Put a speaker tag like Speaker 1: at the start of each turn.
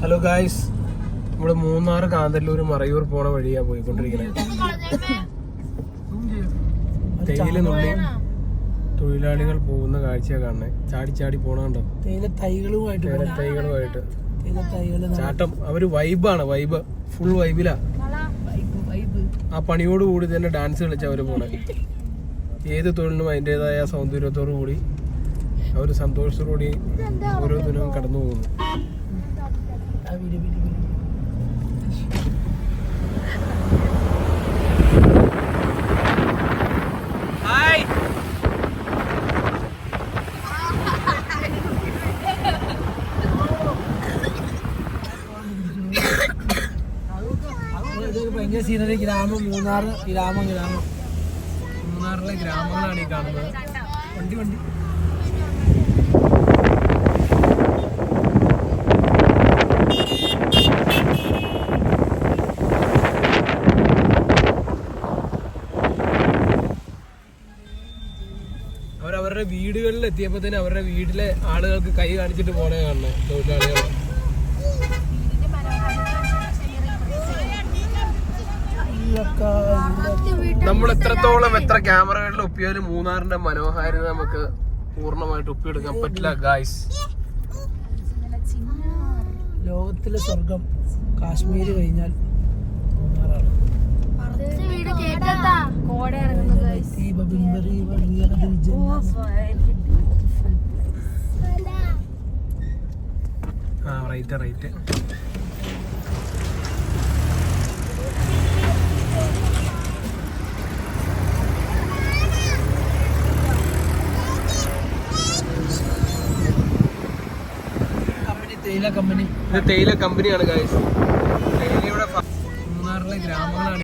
Speaker 1: Hello guys നമ്മൾ മൂന്നാർ കാന്തല്ലൂർ മറയൂർ പോണ വഴിയാ പോയിക്കൊണ്ടിരിക്കുന്നത് തേയില നുള്ളി തൊഴിലാളികൾ പോകുന്ന കാഴ്ചയാ കാണുന്നത് ചാടി ചാടി പോണ കണ്ടോ?
Speaker 2: തേയില തൈകളുമായിട്ട്
Speaker 1: തേയില തൈകളുമായിട്ട്. ചാട്ടം അവർ വൈബാണ് വൈബ്. ഫുൾ വൈബിലാ. ആ പണിയോട് കൂടി തന്നെ ഡാൻസ് കളിച്ച അവർ പോണേ. ഏത് തൊഴിലിനും അതിന്റെതായ സൗന്ദര്യത്തോടു കൂടി അവർ സന്തോഷത്തോടുകൂടി ഓരോ ദിനവും കടന്നു പോകുന്നു.
Speaker 2: ആ വിടി വിടി വിടി. ഭയങ്കര സീനറി ഗ്രാമം മൂന്നാർ ഗ്രാമം ഗ്രാമം.
Speaker 1: മൂന്നാറിലെ ഗ്രാമങ്ങളാണ് ഈ കാണുന്നത്.
Speaker 2: വണ്ടി വണ്ടി.
Speaker 1: അവരവരുടെ വീടുകളിൽ എത്തിയപ്പോ തന്നെ അവരുടെ വീട്ടിലെ ആളുകൾക്ക് കൈ കാണിച്ചിട്ട് പോണേ കാണുന്നത് തൊഴിലാളികൾ നമ്മൾ എത്രത്തോളം എത്ര ക്യാമറകളിൽ ഒപ്പിയാലും മൂന്നാറിന്റെ മനോഹാരിത നമുക്ക് പൂർണമായിട്ട് ഒപ്പിയെടുക്കാൻ പറ്റില്ല ഗായ്സ്
Speaker 2: ലോകത്തിലെ സ്വർഗം കാശ്മീർ കഴിഞ്ഞാൽ മൂന്നാറാണ്. ദീപബിംബരി വലിയതിൽ ജന്ന-
Speaker 1: ആ റൈറ്റ് റൈറ്റ്
Speaker 2: കമ്പനി തേയില കമ്പനി.
Speaker 1: ഇത് തേയില കമ്പനിയാണ് ഗായ്സ് തേയിലയുടെ മൂന്നാറിലെ ഗ്രാമങ്ങളാണ്.